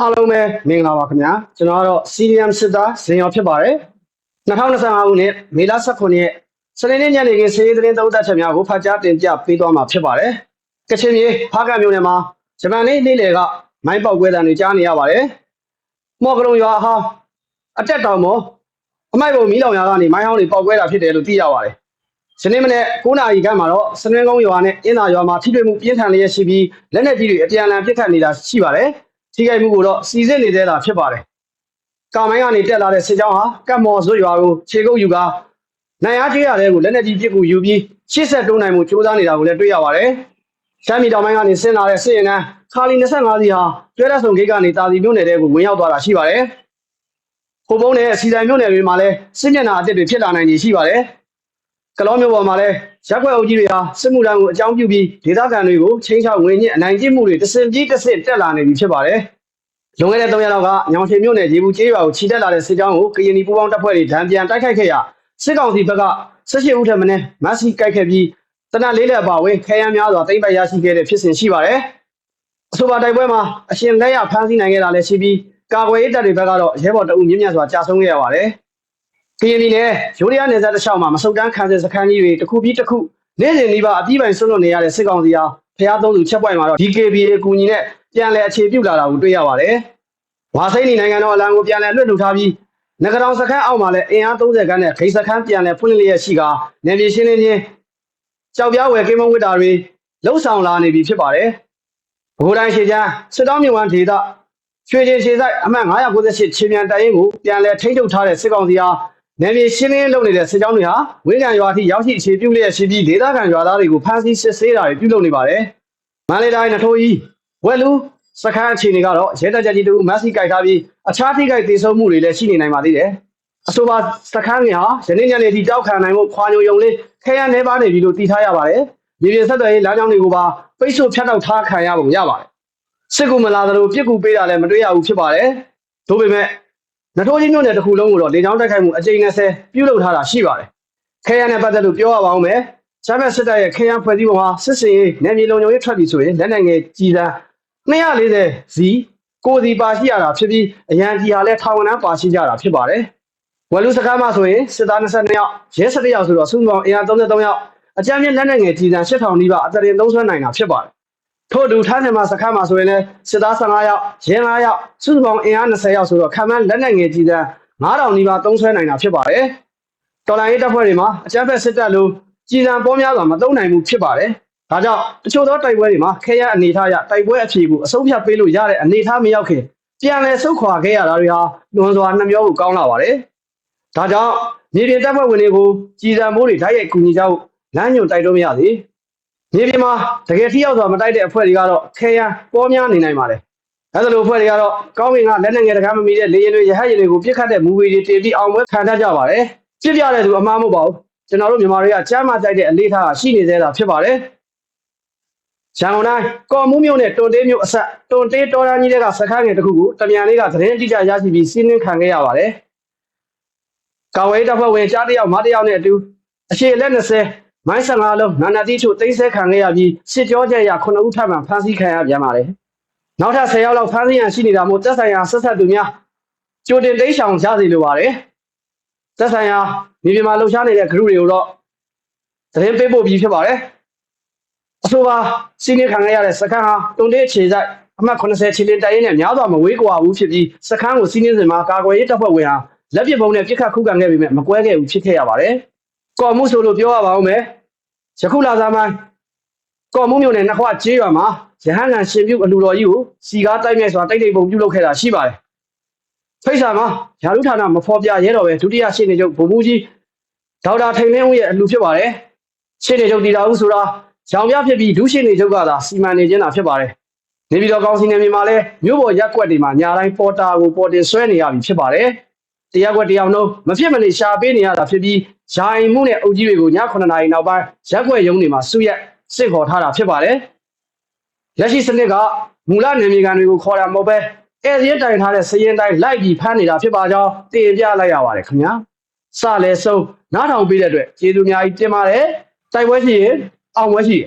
အားလုံးပဲမင်္ဂလာပါခင်ဗျာကျွန်တော်ကတော့ CDM စစ်သားဇင်ရောဖြစ်ပါတယ်2025ခုနှစ်မေလ18ရက်စနေနေ့ညနေခင်းစေရေးသတင်းသုံးသပ်ချက်များကိုဖတ်ကြားတင်ပြပေးသွားမှာဖြစ်ပါတယ်ကချင်ပြည်ဖားကမြို့နယ်မှာဂျပန်နေ့နေ့လယ်ကမိုင်းပေါက်ကွဲတဲ့တွေကြားနေရပါတယ်မော်ကလုံရွာဟာအတက်တောင်ပေါ်အမိုက်ပုံမီးလောင်ရွာကနေမိုင်းဟောင်းတွေပေါက်ကွဲတာဖြစ်တယ်လို့သိရပါတယ်စနေမနေ့9နာရီခန့်မှာတော့စနေကုန်းရွာနဲ့အင်းသာရွာမှာထိတွေ့မှုပြင်းထန်လျက်ရှိပြီးလက်နက်ကြီးတွေအပြန်အလှန်ပစ်ခတ်နေတာရှိပါတယ် ထိခိုက်မှုကိုတော့စီစစ်နေသေးတာဖြစ်ပါတယ်။ကာမိုင်းကနေတက်လာတဲ့စစ်ကြောင်းဟာကတ်မော်ဇွတ်ရွာကိုခြေကုပ်ယူကနိုင်အားကြီးရတဲ့ကိုလက်နက်ကြီးပစ်ကူယူပြီးရှေ့ဆက်တိုးနိုင်မှုစ조사နေတာကိုလည်းတွေ့ရပါတယ်။ရှမ်းပြည်တောင်ပိုင်းကနေဆင်းလာတဲ့စစ်ရင်ကခါလီ25စီဟာကျွဲလက်ဆောင်ဂိတ်ကနေတာစီမြို့နယ်တဲကိုဝင်ရောက်သွားတာရှိပါတယ်။ဟိုပုံးနဲ့စီတိုင်မြို့နယ်တွေမှာလည်းစစ်မျက်နှာအစ်စ်တွေဖြစ်လာနိုင်ကြီးရှိပါတယ်။ ကလောမျိုးပေါ်မှာလည်းရက်ွက်အုပ်ကြီးတွေဟာစစ်မှုထမ်းကိုအကြောင်းပြုပြီးဒေသခံတွေကိုချင်းချောက်ဝင်ညစ်အနိုင်ကျင့်မှုတွေတစင်ကြီးတစင်တက်လာနေပြီဖြစ်ပါတယ်။လွန်ခဲ့တဲ့၃ရက်လောက်ကညောင်ချေမြို့နယ်ရေဘူးကျေးရွာကိုခြိတက်လာတဲ့စစ်ကြောင်းကိုကရင်ပြည်ပူးပေါင်းတပ်ဖွဲ့တွေဒဏ်ပြန်တိုက်ခိုက်ခဲ့ရာစစ်ကောင်စီဘက်က18ဦးထပ်မင်းမတ်စီကိုက်ခဲ့ပြီးတနက်လေးလက်ပါဝင်ခဲယမ်းများစွာတိမ့်ပိုက်ရရှိခဲ့တဲ့ဖြစ်စဉ်ရှိပါတယ်။အဆိုပါတိုက်ပွဲမှာအရှင်လက်ရဖမ်းဆီးနိုင်ခဲ့တာလည်းရှိပြီးကာကွယ်ရေးတပ်တွေဘက်ကတော့ရဲဘော်တအုပ်မြင့်မြတ်စွာကြာဆုံးခဲ့ရပါတယ်။ ကရင်ပြည်နယ်ရိုးရီးယားနယ်စပ်တစ်လျှောက်မှာမဆုတ်တန်းခံစစ်စခန်းကြီးတွေတစ်ခုပြီးတစ်ခုနေ့စဉ်ဒီပါအပြည့်ပိုင်ဆွတ်လွတ်နေရတဲ့စစ်ကောင်စီဟာဖျားသုံးသူချက်ပွိုင်မှာတော့ DKBA အကူအညီနဲ့ပြန်လည်အခြေပြုလာတာကိုတွေ့ရပါတယ်။ဝါစိန်နိုင်ငံတော်အလံကိုပြန်လည်လွှတ်ထုတ်ထားပြီးငကတောင်စခန်းအောက်မှာလည်းအင်အား30ခန်းနဲ့ဂိတ်စခန်းပြန်လည်ဖွင့်လှစ်လျက်ရှိကာနေပြည်ရှင်းလင်းချင်းကြောက်ပြားဝယ်ကိမုံဝစ်တာတွေလှုပ်ဆောင်လာနေပြီဖြစ်ပါတယ်။ဘိုးတိုင်းရှေချမ်းစစ်တောင်းမြဝန်းဒေသရွှေချင်းရှေဆိုင်အမှတ်998ချင်းမြန်တိုင်ရင်ကိုပြန်လည်ထိန်းချုပ်ထားတဲ့စစ်ကောင်စီဟာ နယ်မြေရှင်းလင်းလုပ်နေတဲ့စစ်ကြောင်းတွေဟာဝင်းကန်ရွာထိရောက်ရှိအခြေပြုလျက်ရှိပြီးဒေသခံရွာသားတွေကိုဖမ်းဆီးစစ်ဆေးတာတွေပြုလုပ်နေပါတယ်။မန္တလေးတိုင်းနထိုးကြီးဝက်လူစခန်းအခြေအနေကတော့ရဲတပ်ကြကြီးတို့မက်ဆီကြိုက်ထားပြီးအခြားထိခိုက်ဒေဆုံးမှုတွေလည်းရှိနေနိုင်ပါသေးတယ်။အဆိုပါစခန်းကဟာယနေ့ညနေထိတောက်ခံနိုင်မှုခွာညုံယုံလေးခဲရန်နေပါနေပြီလို့တည်ထားရပါတယ်။မြေပြင်ဆက်သွယ်ရေးလမ်းကြောင်းတွေကိုပါပိတ်ဆို့ဖြတ်တောက်ထားခံရပုံရပါတယ်။စစ်ကူမလာသလိုပြစ်ကူပေးတာလည်းမတွေ့ရဘူးဖြစ်ပါတယ်။ဒါပေမဲ့ နထိုးကြီးမြို့နယ်တစ်ခုလုံးကိုတော့လေကြောင်းတိုက်ခိုက်မှုအကြိမ်20ပြုလုပ်ထားတာရှိပါတယ်။ခဲရန်နဲ့ပတ်သက်လို့ပြောရပါအောင်မယ်။ချမ်းဘက်စစ်တပ်ရဲ့ခဲရန်ဖွဲ့စည်းပုံဟာစစ်စင်ရေးနယ်မြေလုံခြုံရေးထွက်ပြီးဆိုရင်လက်နက်ငယ်ကြီးတန်း240စီကိုစီပါရှိရတာဖြစ်ပြီးအရန်ကြီးဟာလည်းထောင်ဝန်းပါရှိကြတာဖြစ်ပါတယ်။ဝယ်လူစကားမှဆိုရင်စစ်သား22ယောက်ရဲ17ယောက်ဆိုတော့စုစုပေါင်းအင်အား33ယောက်အကြမ်းမြင့်လက်နက်ငယ်ကြီးတန်း8000နီးပါးအတရင်သုံးဆွဲနိုင်တာဖြစ်ပါတယ်။ ထို့အတူထားနေမှာစခန်းမှာဆိုရင်လည်းစစ်သား15ယောက်ရဲ9ယောက်စုစုပေါင်းအင်အား20ယောက်ဆိုတော့ခံမှန်းလက်နက်ငယ်ကြီးတန်း9000နီးပါးသုံးဆွဲနိုင်တာဖြစ်ပါတယ်။တော်လိုင်းရေးတပ်ဖွဲ့တွေမှာအကြမ်းဖက်စစ်တပ်လိုကြီးစံပေါများစွာမသုံးနိုင်ဘူးဖြစ်ပါတယ်။ဒါကြောင့်တချို့သောတိုက်ပွဲတွေမှာခဲရအနေထားရတိုက်ပွဲအဖြေကိုအဆုံးဖြတ်ပေးလို့ရတဲ့အနေထားမရောက်ခင်ပြန်လည်ဆုတ်ခွာခဲ့ရတာတွေဟာလွန်စွာနှမျောဖို့ကောင်းလာပါတယ်။ဒါကြောင့်မြေပြင်တပ်ဖွဲ့ဝင်တွေကိုကြီးစံမိုးတွေဓာတ်ရိုက်ကူညီကြဖို့လမ်းညွှန်တိုက်တွန်းမရသေး။ မြေပြင်မှာတကယ်ထိရောက်စွာမတိုက်တဲ့အဖွဲ့တွေကတော့ခဲရန်ပေါ်များနေနိုင်ပါတယ်။အဲဒါလိုအဖွဲ့တွေကတော့ကောင်းကင်ကလက်နက်ငယ်တကားမမီတဲ့လေရင်တွေရဟတ်ရင်တွေကိုပြစ်ခတ်တဲ့မူဝေတွေတင်ပြီးအောင်ပွဲခံတတ်ကြပါတယ်။ပြစ်ပြတဲ့သူအမှားမဟုတ်ပါဘူး။ကျွန်တော်တို့မြန်မာတွေကကြမ်းမှကြိုက်တဲ့အလေးထားရှိနေသေးတာဖြစ်ပါတယ်။ရန်ကုန်တိုင်းကော်မှုမြို့နယ်တွန်တေးမြို့အဆက်တွန်တေးတော်ရန်ကြီးတွေကစခန်းငယ်တစ်ခုကိုတမြန်လေးကသတင်းအတိအကျရရှိပြီးစီးနင်းခံခဲ့ရပါတယ်။ကာဝေးတပ်ဖွဲ့ဝင်ကြားတစ်ယောက်မတစ်ယောက်နဲ့အတူအရှိလက်20 မိုင်း15လုံးနာနာတိချိုသိမ်းဆဲခံခဲ့ရပြီးစစ်ကြောကြရ9ဦးထပ်မံဖမ်းဆီးခံရပြန်ပါတယ်။နောက်ထပ်10ယောက်လောက်ဖမ်းဆီးရန်ရှိနေတာမို့သက်ဆိုင်ရာဆက်ဆက်သူများကြိုတင်တိတ်ဆောင်ရစီလိုပါတယ်။သက်ဆိုင်ရာမြေပြင်မှာလှုပ်ရှားနေတဲ့ဂရုတွေကိုတော့သတင်းပေးပို့ပြီးဖြစ်ပါတယ်။အဆိုပါစီးနေခံရတဲ့စခန်းဟာတုံတေးအခြေစိုက်အမှတ်80ချီလင်တိုင်ရင်နဲ့များစွာမဝေးကွာဘူးဖြစ်ပြီးစခန်းကိုစီးနေစဉ်မှာကာကွယ်ရေးတပ်ဖွဲ့ဝင်ဟာလက်ပစ်ပုံးနဲ့ပြစ်ခတ်ခုခံခဲ့ပေမဲ့မကွဲခဲ့ဘူးဖြစ်ခဲ့ရပါတယ်။ကော်မှုဆိုလို့ပြောရပါဦးမယ်။ ယခုလာစားမိုင်းကော်မှုမျိုးနဲ့နှစ်ခွကျေးရွာမှာရဟန်းကန်ရှင်ပြုအလူတော်ကြီးကိုစီကားတိုက်မြိုက်စွာတိုက်တိတ်ပုံပြုလုပ်ခဲ့တာရှိပါတယ်။ဖိတ်စာမှာယာရုဌာနမဖော်ပြရဲတော့ပဲဒုတိယရှေ့နေချုပ်ဗိုလ်မှူးကြီးဒေါက်တာထိန်လင်းဦးရဲ့အလူဖြစ်ပါတယ်။ရှေ့နေချုပ်တီတာဦးဆိုတာရောင်ပြဖြစ်ပြီးဒုရှိနေချုပ်ကသာစီမံနေခြင်းတာဖြစ်ပါတယ်။နေပြည်တော်ကောင်စီနယ်မြေမှာလည်းမြို့ပေါ်ရက်ကွက်တွေမှာညာတိုင်းပေါ်တာကိုပေါ်တင်ဆွဲနေရပြီဖြစ်ပါတယ်။ တရားကွက်တရားနှုံးမဖြစ်မနေရှာပေးနေရတာဖြစ်ပြီးဂျိုင်မှုနဲ့အုပ်ကြီးတွေကိုည9နာရီနောက်ပိုင်းရက်ကွက်ရုံးတွေမှာစုရက်စစ်ခေါ်ထားတာဖြစ်ပါတယ်။လက်ရှိစနစ်ကမူလနယ်မြေကန်တွေကိုခေါ်တာမဟုတ်ပဲအဲစင်းတိုင်ထားတဲ့စရင်တိုင်းလိုက်ပြီးဖမ်းနေတာဖြစ်ပါကြောင်းတင်ပြလိုက်ရပါတယ်ခင်ဗျာ။စလဲဆုံးနားထောင်ပေးတဲ့အတွက်ကျေးဇူးအများကြီးတင်ပါတယ်။တိုက်ပွဲရှိရင်အောင်ပွဲရှိ